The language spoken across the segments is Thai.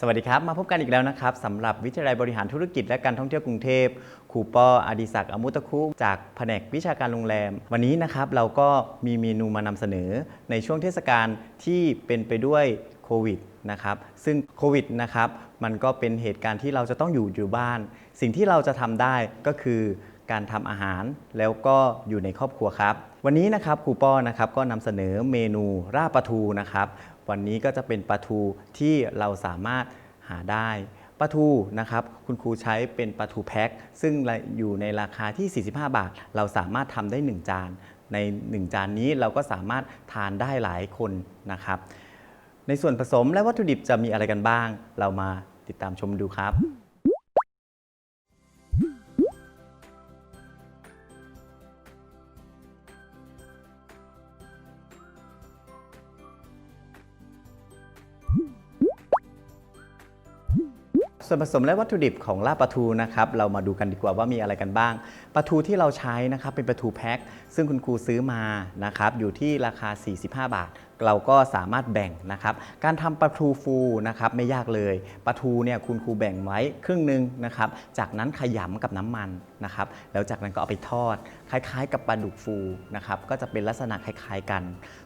สวัสดีครับ มาพบกันอีกแล้วนะครับสำหรับวิทยาลัยบริหารธุรกิจและการท่องเที่ยวกรุงเทพครูปออดิศักดิ์อมุตคุจากแผนกวิชาการโรงแรม วันนี้นะครับเราก็มีเมนูมานำเสนอในช่วงเทศกาลที่เป็นไปด้วยโควิดนะครับซึ่งโควิดนะครับมันก็เป็นเหตุการณ์ที่เราจะต้องอยู่อยู่บ้าน สิ่งที่เราจะทำได้ก็คือการทำอาหารแล้วก็อยู่ในครอบครัวครับ วันนี้นะครับครูปอนะครับก็นำเสนอเมนูราปลาทูนะครับ วันนี้ก็จะเป็นปลาทูที่เราสามารถหาได้ปลาทูนะครับคุณครูใช้เป็นปลาทูแพ็คซึ่งอยู่ในราคาที่ 45 บาท เราสามารถทำได้ 1 จาน ใน 1 จานนี้เราก็สามารถทานได้หลายคนนะครับ ในส่วนผสมและวัตถุดิบจะมีอะไรกันบ้าง เรามาติดตามชมดูครับ วนผสมและวัตถุดิบของลาบปลาทูนะครับเรามาดูกันดีกว่าว่ามีอะไรกันบ้างปลาทูที่เราใช้นะครับเป็นปลาทูแพ็คซึ่งคุณครูซื้อมานะครับอยู่ที่ราคา 45 บาท เราก็สามารถแบ่งนะครับการทำปลาทูฟูนะครับไม่ยากเลยปลาทูเนี่ยคุณครูแบ่งไว้ครึ่งหนึ่งนะครับจากนั้นขยำกับน้ำมันนะครับแล้วจากนั้นก็เอาไปทอด คล้ายๆ กับปลาดุกฟูนะครับก็จะเป็นลักษณะคล้ายๆกัน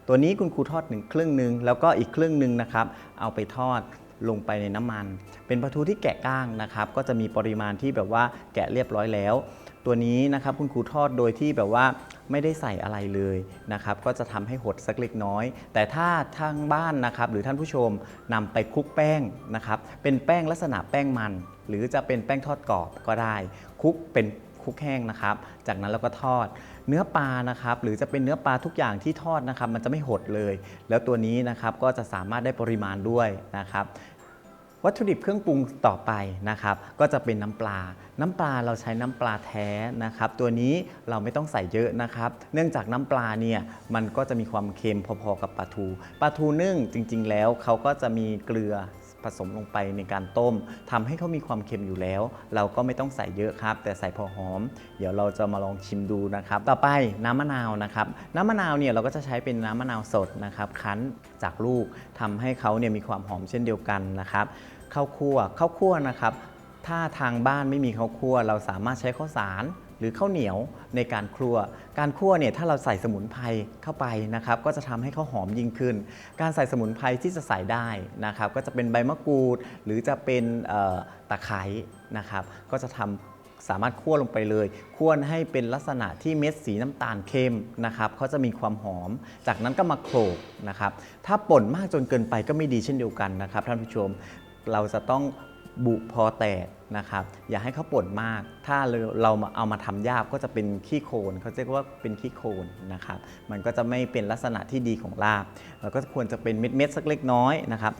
ตัวนี้คุณครูทอดหนึ่งครึ่งหนึ่งแล้วก็อีกครึ่งหนึ่งนะครับเอาไปทอด ลงไปในน้ำมัน เป็นปลาทูที่แกะก้างนะครับ ก็จะมีปริมาณที่แบบว่าแกะเรียบร้อยแล้ว ตัวนี้นะครับคุณครูทอดโดยที่แบบว่าไม่ได้ใส่อะไรเลยนะครับ ก็จะทำให้หดสักเล็กน้อย แต่ถ้าทางบ้านนะครับหรือท่านผู้ชมนำไปคลุกแป้งนะครับ เป็นแป้งลักษณะแป้งมัน หรือจะเป็นแป้งทอดกรอบก็ได้คลุกเป็นคลุกแห้งนะครับ จากนั้นเราก็ทอด เนื้อปลานะครับ หรือจะเป็นเนื้อปลาทุกอย่างที่ทอดนะครับ มันจะไม่หดเลย แล้วตัวนี้นะครับก็จะสามารถได้ปริมาณด้วยนะครับ วัตถุดิบเครื่องปรุงต่อไปนะครับ ก็จะเป็นน้ำปลา น้ำปลาเราใช้น้ำปลาแท้นะครับ ตัวนี้เราไม่ต้องใส่เยอะนะครับ เนื่องจากน้ำปลาเนี่ยมันก็จะมีความเค็มพอๆกับปลาทูปลาทูนึ่งจริง ๆ แล้วเขาก็จะมีเกลือ ผสมลงไปในการต้มทำให้เขามีความเค็มอยู่แล้ว เราก็ไม่ต้องใส่เยอะครับ แต่ใส่พอหอม เดี๋ยวเราจะมาลองชิมดูนะครับ ต่อไปน้ำมะนาวนะครับ น้ำมะนาวเนี่ยเราก็จะใช้เป็นน้ำมะนาวสดนะครับคั้นจากลูกทำให้เขาเนี่ยมีความหอมเช่นเดียวกันนะครับข้าวคั่วข้าวคั่วนะครับ ถ้าทางบ้านไม่มีข้าวคั่ว เราสามารถใช้ข้าวสารหรือข้าวเหนียวในการคั่วการคั่วเนี่ยถ้าเราใส่สมุนไพรเข้าไปนะครับก็จะทำให้เขาวหอมยิ่งขึ้น การใส่สมุนไพรที่จะใส่ได้นะครับก็จะเป็นใบมะกรูด หรือจะเป็นตะไคร้นะครับก็จะทำสามารถคั่วลงไปเลยคั่วให้เป็นลักษณะที่เม็ดสีน้ำตาลเข้มนะครับเขาจะมีความหอม จากนั้นก็มาโขลกนะครับถ้าป่นมากจนเกินไปก็ไม่ดีเช่นเดียวกันนะครับท่านผู้ชมเราจะต้อง บุพอแตกนะครับ อย่าให้เขาป่นมาก ถ้าเราเรามาเอามาทำยากก็จะเป็นขี้โคลนเขาเรียกว่าเป็นขี้โคลนนะครับ มันก็จะไม่เป็นลักษณะที่ดีของลาบแล้วก็ควรจะเป็นเม็ดๆสักเล็กน้อยนะครับ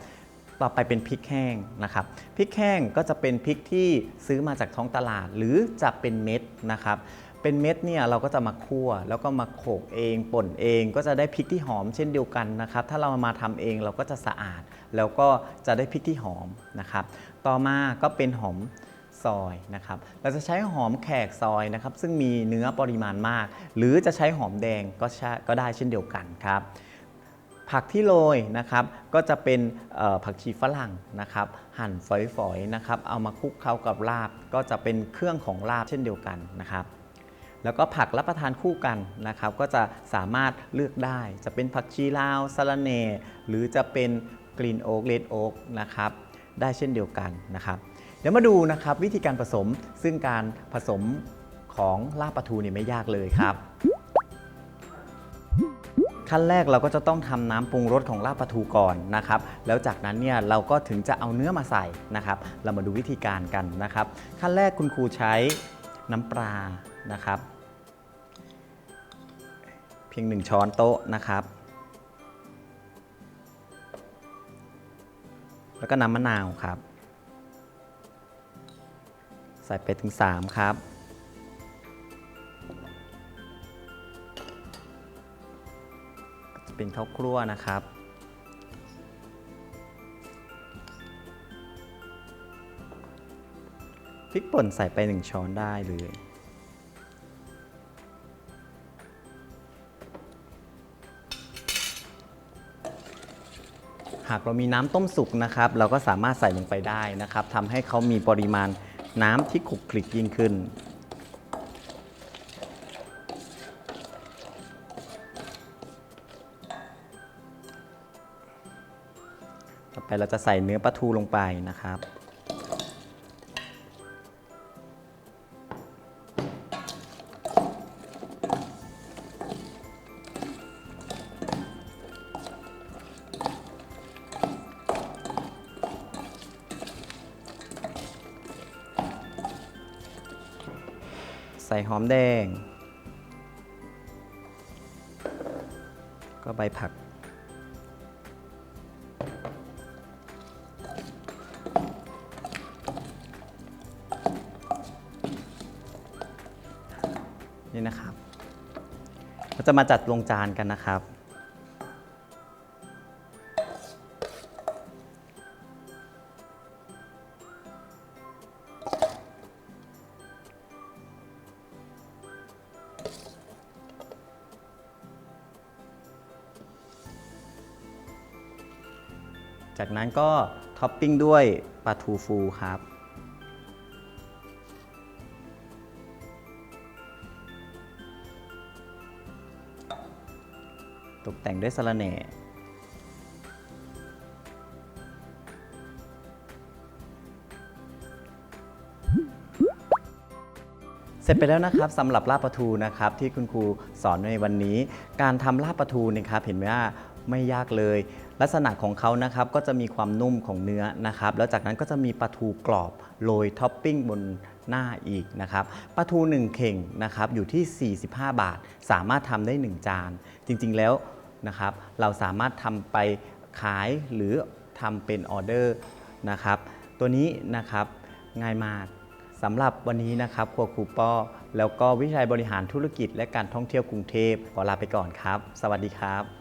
ต่อไปเป็นพริกแห้งนะครับ พริกแห้งก็จะเป็นพริกที่ซื้อมาจากท้องตลาดหรือจะเป็นเม็ดนะครับ เป็นเม็ดเนี่ยเราก็จะมาคั่ว แล้วก็มาโขลกเองป่นเองก็จะได้พริกที่หอมเช่นเดียวกันนะครับ ถ้าเรามาทำเองเราก็จะสะอาด แล้วก็จะได้พริกที่หอมนะครับ ต่อมาก็เป็นหอมซอยนะครับ เราจะใช้หอมแขกซอยนะครับ ซึ่งมีเนื้อปริมาณมาก หรือจะใช้หอมแดงก็ชก็ได้เช่นเดียวกันครับ ผักที่โรยนะครับ ก็จะเป็นผักชีฝรั่งนะครับ หั่นฝอยๆนะครับ เอามาคลุกเคล้ากับลาบ ก็จะเป็นเครื่องของลาบเช่นเดียวกันนะครับแล้วก็ผักรับประทานคู่กันนะครับ ก็จะสามารถเลือกได้ จะเป็นผักชีลาวสะระเนหรือจะเป็นกรีนโอ๊กเลดโอ๊กนะครับ ได้เช่นเดียวกันนะครับ เดี๋ยวมาดูนะครับวิธีการผสมซึ่งการผสมของลาบปลาทูเนี่ยไม่ยากเลยครับ ขั้นแรกเราก็จะต้องทำน้ำปรุงรสของลาบปลาทูก่อนนะครับ แล้วจากนั้นเนี่ยเราก็ถึงจะเอาเนื้อมาใส่นะครับ เรามาดูวิธีการกันนะครับ ขั้นแรกคุณครูใช้น้ำปลานะครับ เพียงหนึ่งช้อนโต๊ะนะครับ แล้วก็น้ำมะนาวครับ ใส่ไปถึง 3 ครับ จะเป็นข้าวกลั้วนะครับ พริกป่นใส่ไป 1 ช้อนได้เลย หากเรามีน้ำต้มสุกนะครับ เราก็สามารถใส่ลงไปได้นะครับทำให้เขามีปริมาณน้ำที่ขลุกคลิกยิ่งขึ้น ต่อไปเราจะใส่เนื้อปลาทูลงไปนะครับ ใส่หอมแดง ก็ใบผัก นี่นะครับ เราจะมาจัดลงจานกันนะครับ จากนั้นก็ท็อปปิ้งด้วยปลาทูฟูครับ ตกแต่งด้วยสะระแหน่เสร็จไปแล้วนะครับสำหรับลาบปลาทูนะครับที่คุณครูสอนในวันนี้ การทำลาบปลาทูนะครับเห็นไหมว่า ไม่ยากเลย ลักษณะของเขานะครับก็จะมีความนุ่มของเนื้อนะครับ แล้วจากนั้นก็จะมีปลาทูกรอบโรยท็อปปิ้งบนหน้าอีกนะครับปลาทู 1 เข่งนะครับอยู่ที่ 45 บาท สามารถทำได้ 1 จาน จริงๆแล้วนะครับ เราสามารถทำไปขายหรือทำเป็นออเดอร์นะครับ ตัวนี้นะครับง่ายมากสำหรับวันนี้นะครับครัวครูป้อแล้วก็วิชาบริหารธุรกิจและการท่องเที่ยวกรุงเทพขอลาไปก่อนครับ สวัสดีครับ